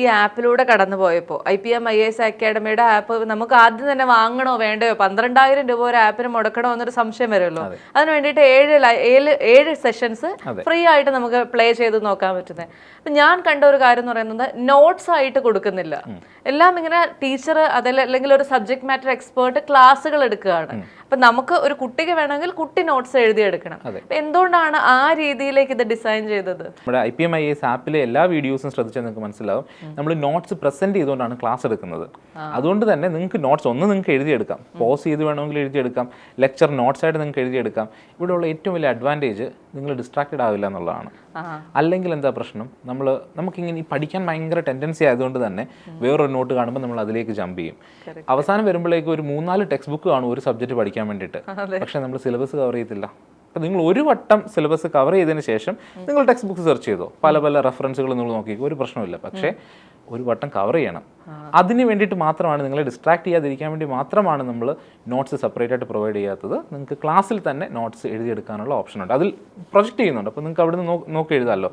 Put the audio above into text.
ഈ ആപ്പിലൂടെ കടന്നു പോയപ്പോൾ I P M I S അക്കാഡമിയുടെ app നമുക്ക് ആദ്യം തന്നെ വാങ്ങണോ വേണ്ടയോ? പന്ത്രണ്ടായിരം രൂപ ഒരു ആപ്പിന് മുടക്കണോ എന്നൊരു സംശയം വരുമല്ലോ. അതിന് വേണ്ടിയിട്ട് ഏഴ് ഏഴ് ഏഴ് സെഷൻസ് ഫ്രീ ആയിട്ട് നമുക്ക് പ്ലേ ചെയ്ത് നോക്കാൻ പറ്റുന്നത് അപ്പം ഞാൻ കണ്ട ഒരു കാര്യം എന്ന് പറയുന്നത് നോട്ട്സ് ആയിട്ട് കൊടുക്കുന്നില്ല. എല്ലാം ഇങ്ങനെ ടീച്ചർ അതല്ല അല്ലെങ്കിൽ ഒരു സബ്ജക്ട് മാറ്റർ എക്സ്പേർട്ട് ക്ലാസ്സുകൾ എടുക്കുകയാണ്. അപ്പൊ നമുക്ക് ഒരു കുട്ടിക്ക് വേണമെങ്കിൽ കുട്ടി നോട്ട്സ് എഴുതിയെടുക്കണം എന്തുകൊണ്ടാണ് ആ രീതിയിലേക്ക് ഇത് ഡിസൈൻ ചെയ്തത്? നമ്മുടെ I P M I S ആപ്പിലെ എല്ലാ വീഡിയോസും ശ്രദ്ധിച്ചാൽ നിങ്ങൾക്ക് മനസ്സിലാവും. നമ്മൾ നോട്ട്സ് പ്രസന്റ് ചെയ്തുകൊണ്ടാണ് ക്ലാസ് എടുക്കുന്നത്. അതുകൊണ്ട് തന്നെ നിങ്ങൾക്ക് നോട്ട്സ് ഒന്ന് നിങ്ങൾക്ക് എഴുതിയെടുക്കാം. പോസ് ചെയ്ത് വേണമെങ്കിൽ എഴുതിയെടുക്കാം. ലെക്ചർ നോട്ട്സ് ആയിട്ട് നിങ്ങൾക്ക് എഴുതിയെടുക്കാം. ഇവിടെയുള്ള ഏറ്റവും വലിയ അഡ്വാന്റേജ് നിങ്ങൾ ഡിസ്ട്രാക്റ്റഡ് ആവില്ല എന്നുള്ളതാണ്. അല്ലെങ്കിൽ എന്താ പ്രശ്നം? നമ്മൾ നമുക്കിങ്ങനെ ഈ പഠിക്കാൻ ഭയങ്കര ടെൻഡൻസി ആയതുകൊണ്ട് തന്നെ വേറൊരു നോട്ട് കാണുമ്പോൾ നമ്മൾ അതിലേക്ക് ജമ്പ് ചെയ്യും. അവസാനം വരുമ്പോഴേക്കും ഒരു മൂന്നാൽ ടെക്സ്റ്റ് ബുക്ക് കാണും ഒരു സബ്ജക്റ്റ് പഠിക്കാൻ വേണ്ടിയിട്ട്. പക്ഷേ നമ്മൾ സിലബസ് കവർ ചെയ്യത്തില്ല. അപ്പം നിങ്ങൾ ഒരു വട്ടം സിലബസ് കവർ ചെയ്തതിന് ശേഷം നിങ്ങൾ ടെക്സ്റ്റ് ബുക്ക് സെർച്ച് ചെയ്തോ. പല പല റെഫറൻസുകൾ നിങ്ങൾ നോക്കിക്കോ. ഒരു പ്രശ്നമില്ല പക്ഷേ ഒരു വട്ടം കവർ ചെയ്യണം. അതിന് വേണ്ടിയിട്ട് മാത്രമാണ് നിങ്ങളെ ഡിസ്ട്രാക്ട് ചെയ്യാതിരിക്കാൻ വേണ്ടി മാത്രമാണ് നമ്മൾ നോട്ട്സ് സെപ്പറേറ്റ് ആയിട്ട് പ്രൊവൈഡ് ചെയ്യാത്തത്. നിങ്ങൾക്ക് ക്ലാസ്സിൽ തന്നെ നോട്ട്സ് എഴുതിയെടുക്കാനുള്ള ഓപ്ഷൻ ഉണ്ട്. അതിൽ പ്രൊജക്റ്റ് ചെയ്യുന്നുണ്ട്. അപ്പോൾ നിങ്ങൾക്ക് അവിടെ നിന്ന് നോക്കി എഴുതാമല്ലോ